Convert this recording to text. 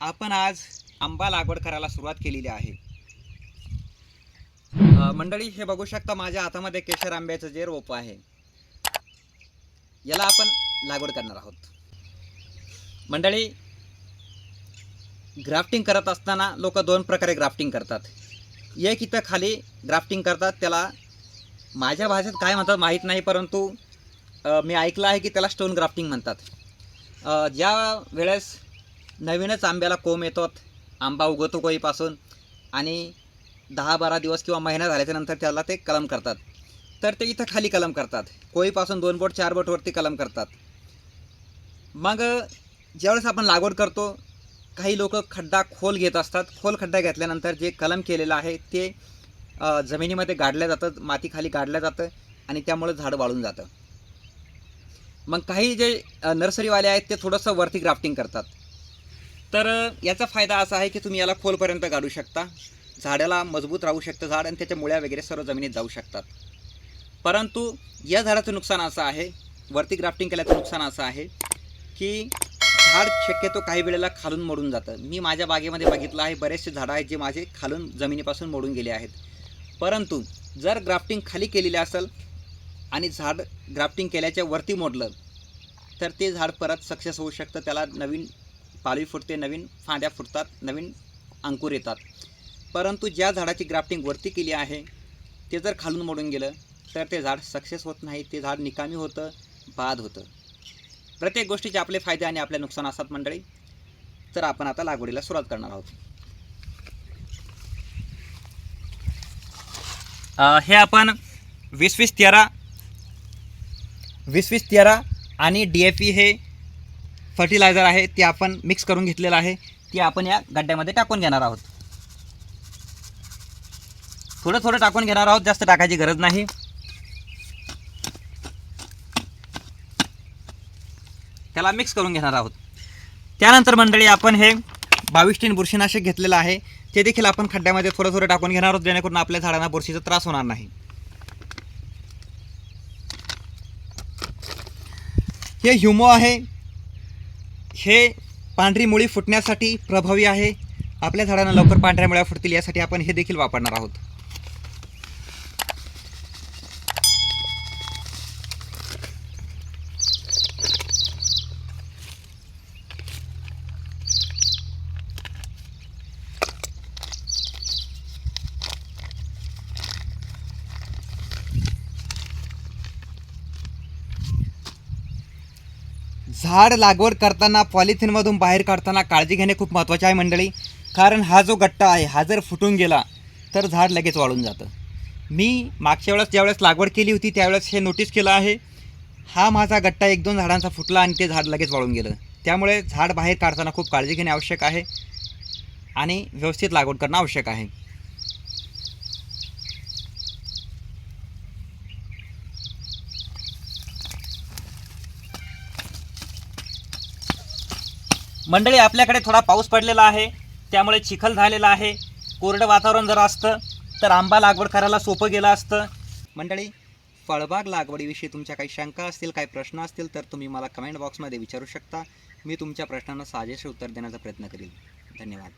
आपण आज आंबा लागवड करायला सुरुवात केलेली आहे. मंडळी हे बघू शकता माझ्या हातामध्ये केशर आंब्याचं जे रोप आहे. याला आपण लागवड करणार आहोत. मंडळी ग्राफ्टिंग करत असताना लोक दोन प्रकारे ग्राफ्टिंग करतात. एक इथं खाली ग्राफ्टिंग करतात त्याला माझ्या भाषेत काय म्हणतात माहीत नाही परंतु मी ऐकलं आहे की त्याला स्टोन ग्राफ्टिंग म्हणतात. ज्या वेळेस नवीनच आंब्याला कोंब येतात. आंबा उगवतो कोळीपासून. आणि दहा बारा दिवस किंवा महिना झाल्याच्यानंतर त्याला ते कलम करतात. तर ते इथं खाली कलम करतात. कोळीपासून दोन बोट चार बोटवरती कलम करतात. मग ज्यावेळेस आपण लागवड करतो काही लोक खड्डा खोल घेत असतात. खोल खड्डा घेतल्यानंतर जे कलम केलेलं आहे ते जमिनीमध्ये गाडल्या जातं माती खाली जातं आणि त्यामुळे झाड वाळून जातं. मग काही जे नर्सरीवाले आहेत ते थोडंसं वरती ग्राफ्टिंग करतात. तर याचा फायदा असा आहे की तुम्ही याला खोलपर्यंत गाडू शकता. झाडाला मजबूत राहू शकतं झाड आणि त्याच्या मुळ्या वगैरे सर्व जमिनीत जाऊ शकतात. परंतु या झाडाचं नुकसान असं आहे वरती ग्राफ्टिंग केल्याचं नुकसान असं आहे की झाड शक्यतो काही वेळेला खालून मोडून जातं. मी माझ्या बागेमध्ये बघितलं आहे बरेचसे झाडं आहेत जे माझे खालून जमिनीपासून मोडून गेले आहेत. परंतु जर ग्राफ्टिंग खाली केलेले असेल आणि झाड ग्राफ्टिंग केल्याच्या वरती मोडलं तर ते झाड परत सक्सेस होऊ शकतं. त्याला नवीन पालवी फुटते नवीन फांद्या फुटतात नवीन अंकुर येतात. परंतु ज्या झाडाची ग्राफ्टिंग वरती केली आहे ते जर खालून मोडून गेलं तर ते झाड सक्सेस होत नाही. ते झाड निकामी होतं बाद होतं. प्रत्येक गोष्टीचे आपले फायदे आणि आपले नुकसान असतात मंडळी. तर आपण आता लागवडीला सुरुवात करणार आहोत. हे आपण वीस वीस तेरा वीस वीस तेरा आणि डी ए पी हे फर्टिलायझर आहे ते आपण मिक्स करून घेतलेलं आहे. ते आपण या गड्ड्यामध्ये टाकून घेणार आहोत. थोडं थोडं टाकून घेणार आहोत जास्त टाकायची गरज नाही. त्याला मिक्स करून घेणार आहोत. त्यानंतर मंडळी आपण हे बावीस टीन बुरशीनाशक घेतलेलं आहे. ते देखील आपण खड्ड्यामध्ये थोडं थोडं टाकून घेणार आहोत जेणेकरून आपल्या झाडांना बुरशीचा त्रास होणार नाही. हे ह्युमो आहे. हे पांढरी मुळी फुटण्यासाठी प्रभावी आहे. आपल्या झाडांना लवकर पांढऱ्या मुळ्या फुटतील यासाठी आपण हे देखील वापरणार आहोत. झाड लागवड करताना पॉलिथिनमधून बाहेर काढताना काळजी घेणे खूप महत्त्वाचे आहे मंडळी. कारण हा जो गट्टा आहे हा जर फुटून गेला तर झाड लगेच वाळून जातं. मी मागच्या वेळेस ज्यावेळेस लागवड केली होती त्यावेळेस हे नोटीस केलं आहे हा माझा गट्टा एक दोन झाडांचा फुटला आणि ते झाड लगेच वाळून गेलं. त्यामुळे झाड बाहेर काढताना खूप काळजी घेणे आवश्यक आहे आणि व्यवस्थित लागवड करणं आवश्यक आहे. मंडळी आपल्याकडे थोडा पाऊस पडलेला आहे. त्यामुळे चिखल झालेला आहे. कोरडं वातावरण जर असतं तर आंबा लागवड करायला सोपं गेलं असतं. मंडळी फळबाग लागवडीविषयी तुमच्या काही शंका असतील काही प्रश्न असतील तर तुम्ही मला कमेंट बॉक्समध्ये विचारू शकता. मी तुमच्या प्रश्नांना साजेसे उत्तर देण्याचा प्रयत्न करेल धन्यवाद.